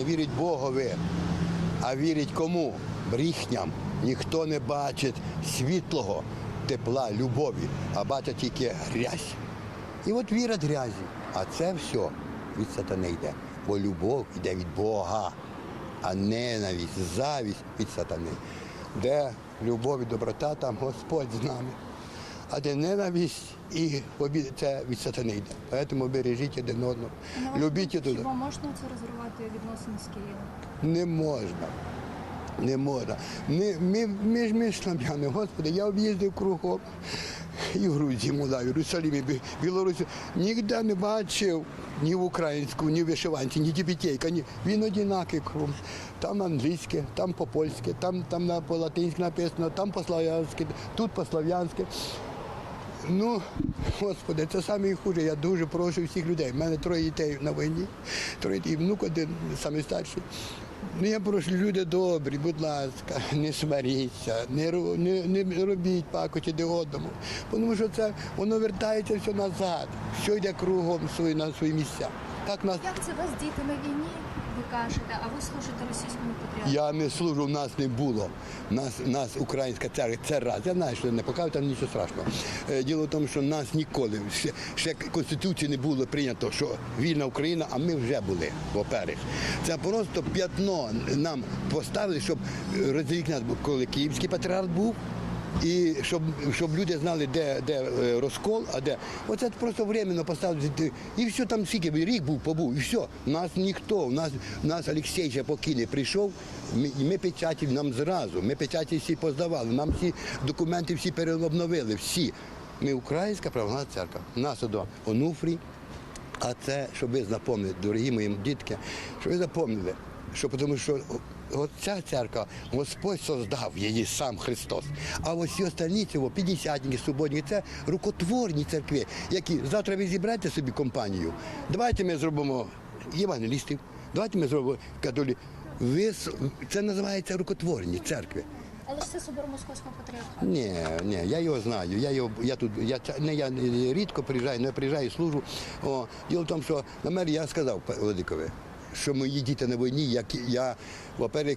не вірить Богові, а вірить кому? Бріхням. Ніхто не бачить світлого, тепла, любові, а бачить тільки грязь. І от вірять грязі. А це все від сатани йде. Бо любов йде від Бога, а ненависть, завість від сатани. Де любов і доброта, там Господь з нами. А де ненависть і обід, це від сатани йде. Тому бережіть один одного. Вашу Любіть один Хіба можна це розривати відносини з Києвом? не можна. Не можна. Ми, ми, ми ж ми слав'яни, Господи, я об'їздив кругом. І в Грузії, Молдаві, Єрусалимі, Бі- Білорусі. Ніде не бачив ні в українську, ні в вишиванці, ні дібітейка, ні. Він одинакий круг. Там англійське, там по-польськи, там, там на, по-латинськи написано, там по-слав'янськи, тут по-слав'янськи. Ну, господи, це саме хуже. Я дуже прошу всіх людей. У мене троє дітей на війні, троє і внук один самий старший. Ну, я прошу, люди добрі, будь ласка, не сваріться, не, не, не робіть пакоті де одному. Тому що це воно вертається все назад, все йде кругом свої, на свої місця. Так нас Як це вас діти на війні? Ви кажете, а ви служите російському патріарху? Я не служу, в нас не було. Нас, нас українська церква, це раз. Я знаю, що не покажу, там нічого страшного. Е, Діло в тому, що нас ніколи, ще, ще Конституції не було прийнято, що вільна Україна, а ми вже були, во-перше. Це просто п'ятно нам поставили, щоб розділити нас, коли Київський патріарх був. І щоб, щоб люди знали, де, де е, розкол, а де. Оце просто временно поставити. І все там скільки рік був, побув, і все. Нас ніхто, у нас, нас Олексій ще не прийшов, ми, ми печаті нам зразу. Ми печаті всі поздавали, нам всі документи всі переобновили, всі. Ми українська православна церква. Нас до Онуфрій. А це, щоб ви запам'ятали, дорогі мої дітки, щоб ви запам'ятали, що тому що от ця церква, Господь создав її сам Христос. А ось всі останні цього, п'ятдесятники, суботники, це рукотворні церкви, які завтра ви зібрайте собі компанію. Давайте ми зробимо євангелістів, давайте ми зробимо католі. Ви це називається рукотворні церкви. Але ж це собор московського патріархату. Ні, ні, я його знаю. Я його я тут, я не я рідко приїжджаю, але я приїжджаю і служу. О, діло в тому, що на мері я сказав Владикові, що мої діти на війні, як я, во-первых,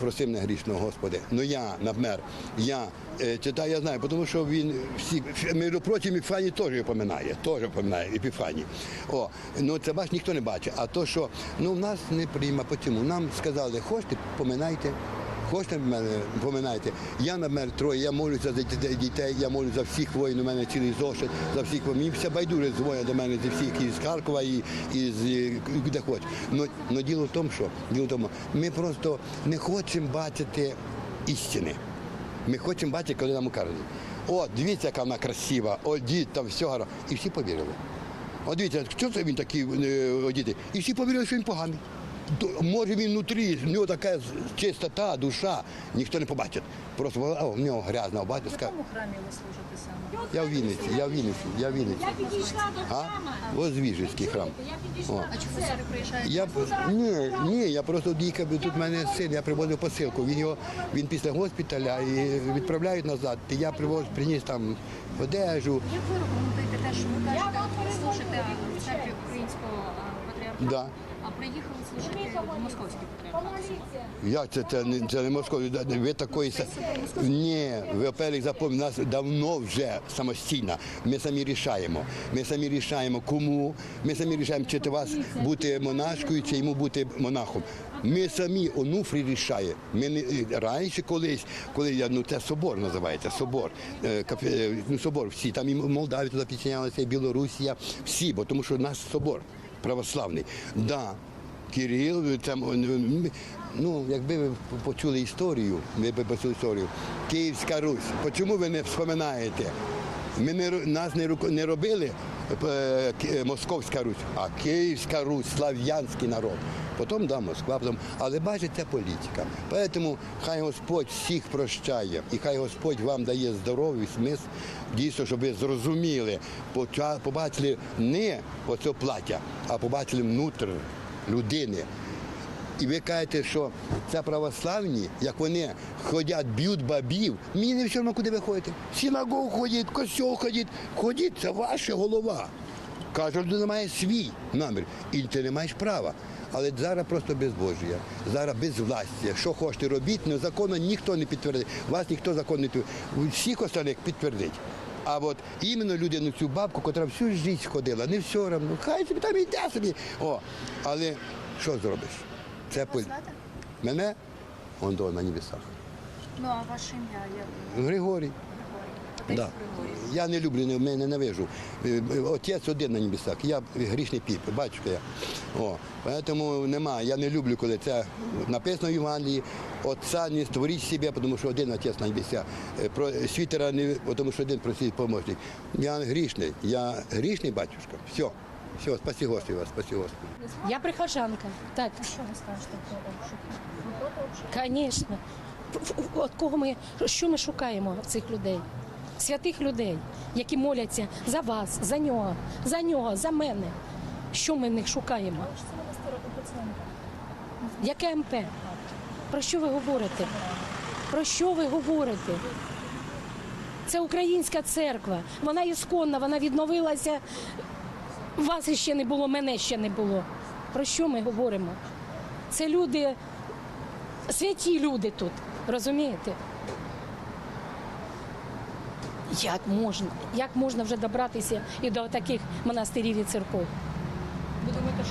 просив не грішного Господи. Ну я, наприклад, я е, читаю, я знаю, тому що він всі, між прочим, Епіфаній теж поминає, теж поминає Епіфаній. О, ну це бач, ніхто не бачить. А то, що ну в нас не прийма, чому? Нам сказали, хочете, поминайте. Хочете мене поминайте? Я на троє, я молюся за дітей- я молюся за всіх воїн, у мене цілий зошит, за всіх. Мені все байдуже дзвонять до мене зі всіх із Харкова і, і з е, де хоч. Но діло в тому, що діло в тому, ми просто не хочемо бачити істини. Ми хочемо бачити, коли нам кажуть, о, дивіться, яка вона красива, о, дід, там все гарно. І всі повірили. От дивіться, що це він такий е, одітий? І всі повірили, що він поганий. Може він внутрі, в нього така чистота, душа, ніхто не побачить. Просто о, в нього грязна В якому храмі ви служите саме? Я в Вінниці, я в Вінниці, я в Вінниці. Я підійшла до А? храма. Возвіжицький храм. Я підійшла О. А чому ви приїжджаєте? Я ні, ні, я просто їхав, тут в мене син, я привозив посилку. Він його він після госпіталя і відправляють назад. І я привоз, приніс там одежу. Як ви рекомендуєте те, що ви кажете, служите в церкві Да. а приїхали служити в московський патріархат? Як це, це, не, це не Москові? Ви такої са- Ні, ви оперік запомніть, нас давно вже самостійно. Ми самі рішаємо. Ми самі рішаємо, кому. Ми самі рішаємо, чи ти вас бути монашкою, чи йому бути монахом. Ми самі онуфрі рішає. Ми не раніше колись, коли я ну це собор називається, собор. Е, кафе- е, ну, собор всі. Там і Молдавія туди підчинялася, і Білорусія, всі, бо тому що наш собор православний. Да, Кирил, там, ну, якби ви почули історію, ви б почули історію. Київська Русь. Чому ви не вспоминаєте? Ми не, нас не, не робили Московська Русь, а Київська Русь, слав'янський народ. Потім да, Москва, потім. але бачите, політика. Тому хай Господь всіх прощає, і хай Господь вам дає здоров'я, смисл, дійсно, щоб ви зрозуміли, побачили не оце плаття, а побачили внутрі людини. І ви кажете, що це православні, як вони ходять, б'ють бабів, мені не все одно, куди ви ходите. В Синагогу ходіть, в ходіть, ходіть, це ваша голова. Каже, людина має свій намір, і ти не маєш права. Але зараз просто безбожія, зараз безвластя. Що хочете робіть, але закону ніхто не підтвердить. Вас ніхто закон не підтвердить. Всіх остальних підтвердить. А от іменно людину цю бабку, яка всю життя ходила, не все одно, хай собі там йде собі. О, але що зробиш? Це пи- Мене он до на небесах. Ну, а ваше ім'я як Григорій. Григорій? Да. Григорій. Я не люблю, не, не ненавижу. Е, е, Отець один на небесах, я грішний піп, батюшка я. О, тому нема, я не люблю, коли це написано в Євангелії, Отця не створіть себе, тому що один отець на небесах. Е, Про світера не, тому що один просить помощник. Я грішний, я грішний батюшка. Все, все, спасі Господи вас, спасі Господи. Я прихожанка. Так, Що ви скажете про обшук? Звісно. От кого ми що ми шукаємо цих людей? Святих людей, які моляться за вас, за нього, за нього, за мене. Що ми в них шукаємо? Яке МП? Про що ви говорите? Про що ви говорите? Це українська церква. Вона ісконна, вона відновилася. Вас ще не було, мене ще не було. Про що ми говоримо? Це люди, святі люди тут, розумієте? Як можна? Як можна вже добратися і до таких монастирів і церков?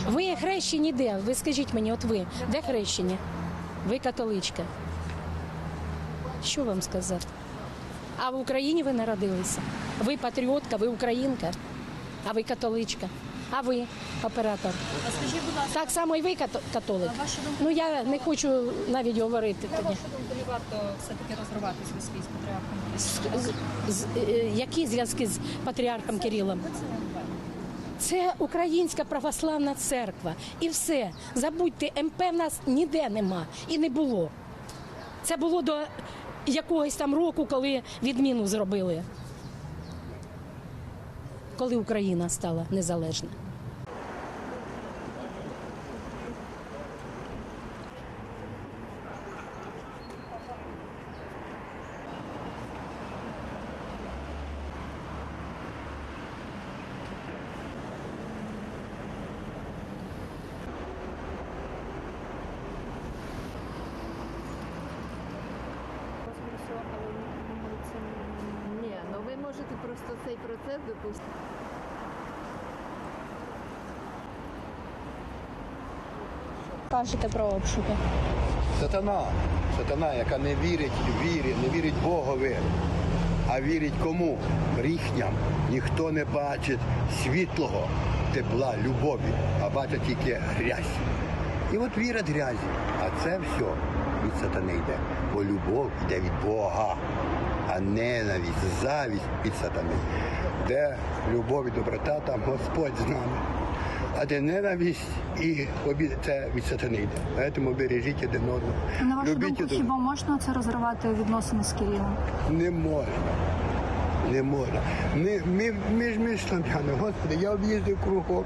Ви хрещені де? Ви скажіть мені, от ви, де хрещені? Ви католичка. Що вам сказати? А в Україні ви народилися. Ви патріотка, ви українка, а ви католичка. А ви оператор. А скажіть, будь ласка, Так само і ви като- католик. Ну я не хочу навіть говорити на вашу думку, не варто все-таки розривати зв'язки з патріархом? З- з- е, які зв'язки з патріархом Кирилом? Це Українська православна церква. І все. Забудьте, МП в нас ніде нема і не було. Це було до якогось там року, коли відміну зробили. Коли Україна стала незалежна. Ні, ну ви просто цей процес допустити. Кажете про обшуки. Сатана, сатана, яка не вірить вірі, не вірить Богові, а вірить кому? Ріхням. Ніхто не бачить світлого, тепла, любові, а бачить тільки грязь. І от вірять грязі. А це все від сатани йде. Бо любов йде від Бога, а ненависть, завість від сатани. Де любов і доброта, там Господь з нами. А де ненависть і обід це від сатани йде. Тому бережіть один одного. На вашу Любіть думку, хіба можна це розривати відносини з Кирилом? не можна. Не можна. Ми, ми, ми ж ми слав'яни, Господи, я об'їздив кругом.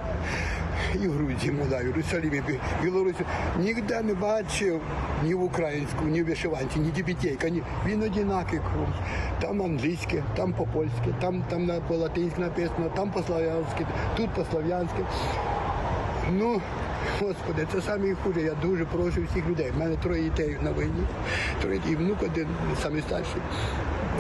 І Грузії була, і в Єрусалимі, і Білорусі. Ніде не бачив ні в українську, ні в вишиванці, ні дібітейка, ні. Він одинакий круг. Там англійське, там по-польськи, там, там по-латинськи написано, там по-слав'янськи, тут по-слав'янськи. Ну, Господи, це саме хуже. Я дуже прошу всіх людей. У мене троє дітей на війні, троє і внук один самий старший.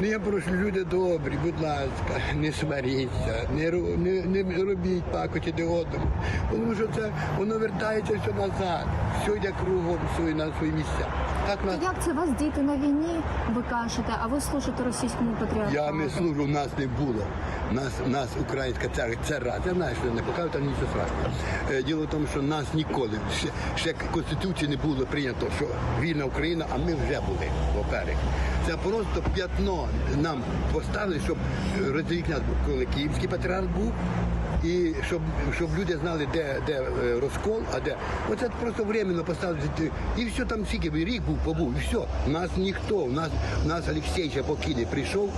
Ну, я прошу, люди добрі, будь ласка, не сваріться, не, не, не робіть пакоті де одному. Тому що це воно вертається все назад, все йде кругом все на свої місця. Так нас Як це вас діти на війні, ви кажете, а ви служите російському патріархату? Я не служу, в нас не було. Нас, нас українська церква, це раз. Я знаю, що не покажу, там нічого страшного. Е, Діло в тому, що нас ніколи, ще, ще Конституції не було прийнято, що вільна Україна, а ми вже були поперек. Це просто п'ятно нам поставили, щоб розрізняти, коли Київський патріарх був, і щоб, щоб люди знали, де, де е, розкол, а де. Оце просто временно поставили. І все там скільки рік був, побув, і все. Нас ніхто, у нас, у нас Олексій покійний прийшов,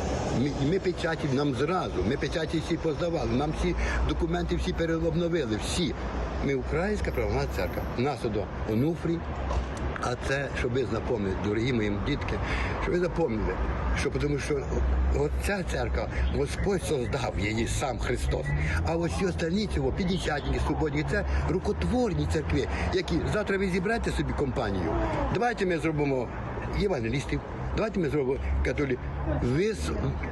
ми, ми печаті нам зразу, ми печаті всі поздавали, нам всі документи всі переобновили, всі. Ми українська православна церква. Нас до Онуфрій, А це, щоб ви запомнили, дорогі мої дітки, щоб ви запомнили, що тому що от ця церква, Господь создав її сам Христос. А ось всі остальні цього, п'ятдесятники, суботні, це рукотворні церкви, які завтра ви зібрате собі компанію. Давайте ми зробимо євангелістів. Давайте ми зробимо католі.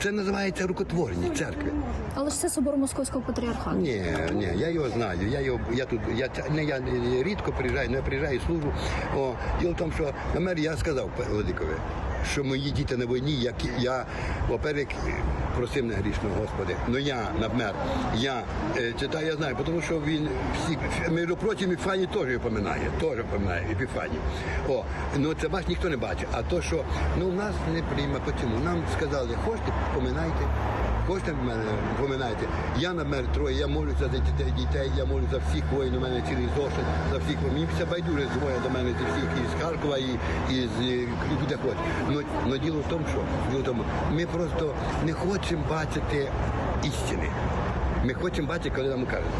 Це називається рукотворні церкви. Але ж це собор Московського патріархату. Ні, ні, я його знаю. Я його я тут. Я не я рідко приїжджаю, не приїжджаю служу. О, діло в тому, що на мер я сказав Владикові, що мої діти на війні, як я, во-первых, просив не грішного Господи. Ну я надмер, я е, читаю, я знаю, тому що він всі між прочим, Епіфані теж його поминає, теж поминає Епіфані. О, ну це бач ніхто не бачить. А то, що ну нас не прийме, чому? Нам сказали, хочете, поминайте. В мене поминайте? Я на мене троє, я молюся за дітей, дітей, я молюся за всіх воїн, у мене цілий зошит, за всіх. Мені все байдуже дзвонять до мене зі всіх із Харкова і, і куди хоч. Ну, ну діло в тому, що діло в тому, ми просто не хочемо бачити істини. Ми хочемо бачити, коли нам кажуть,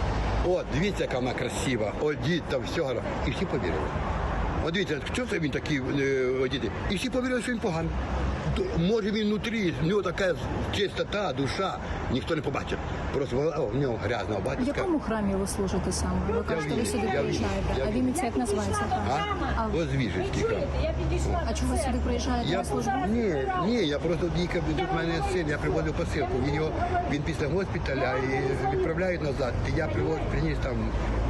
о, дивіться, яка вона красива, о, дід, там все гарно. І всі повірили. От дивіться, що це він такий е, діти? І всі повірили, що він поганий. Може він внутрі, в нього така чистота, душа, ніхто не побачив. Просто о, в нього грязна В якому храмі ви служите саме? Ви кажете, ви сюди приїжджаєте. А Вінниця як називається храм? А? А, Возвіжецький храм. а чого ви сюди приїжджаєте Я, на службу? ні, ні, я просто їхав, тут в мене син, я приводив посилку. Він, його, він після госпіталя і відправляють назад. І я привоз, приніс там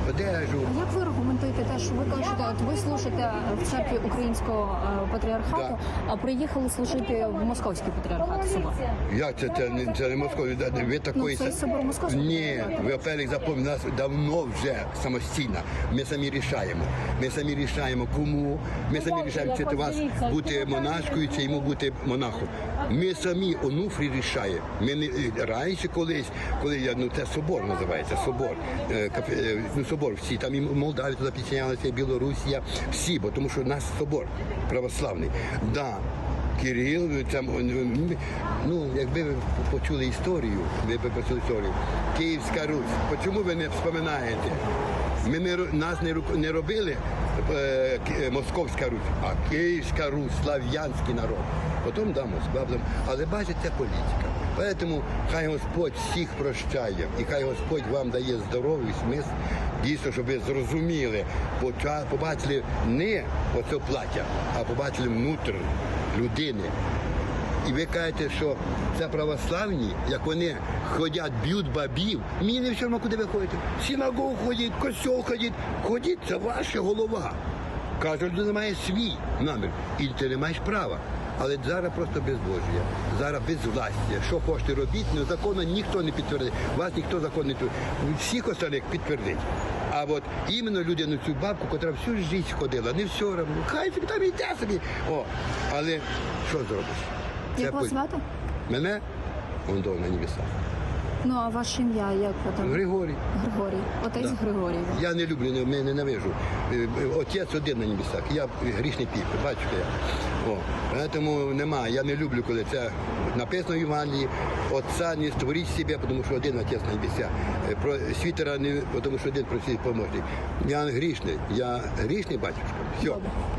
одежу. Як ви аргументуєте те, що ви кажете, от ви служите в церкві українського е, патріархату, а приїхали служити в московський патріархат собор? Як це, це, не- це не Москові? Ви такої... Ну, це собор Московського Ні, ви опять запомнили, нас давно вже самостійно. Ми самі рішаємо. Ми самі рішаємо, кому. Ми самі рішаємо, чи то вас бути монашкою, чи йому бути монахом. Ми самі онуфрі рішає. Ми не раніше колись, коли я ну це собор називається, собор. Е, е, Ну, собор всі, там і Молдавія туди підчинялися, і Білорусія, всі, бо тому що у нас собор православний. Да, Кирил, там, ну, якби ви почули історію, ви б почули історію. Київська Русь. Чому ви не вспоминаєте? Ми не, нас не, не робили е, е, Московська Русь, а Київська Русь, слав'янський народ. Потім да, Москва, потім. але бачите, це політика. Тому хай Господь всіх прощає, і хай Господь вам дає здоров'я, смисл, дійсно, щоб ви зрозуміли, побачили не оце плаття, а побачили внутрі людини. І ви кажете, що це православні, як вони ходять, б'ють бабів, мені не все одно, куди ви ходите. Синагогу ходіть, костьол ходіть. Ходіть, це ваша голова. Каже, людина має свій намір. І ти не маєш права. Але зараз просто безбожжя, зараз безвластя. Що хочете робити, ну закону ніхто не підтвердить. Вас ніхто закон не підтвердить. Всіх остальних підтвердить. А от іменно людину цю бабку, яка всю життя ходила, не все равно. Хай там йде собі. О, але що зробиш? Як вас звати? Мене вон до на небесах. Ну а ваше ім'я як ви там? Григорій. Григорій. Отець Да. Григорій. Я не люблю, не, не ненавижу. Е, е, Отець один на небесах. Я грішний піп, бачите я. О, тому нема. Я не люблю, коли це написано в Євангелії. Отця не створіть себе, тому що один отець на небесах. Е, Про світера не, тому що один просить помочник. Я грішний. Я грішний батюшка. Все.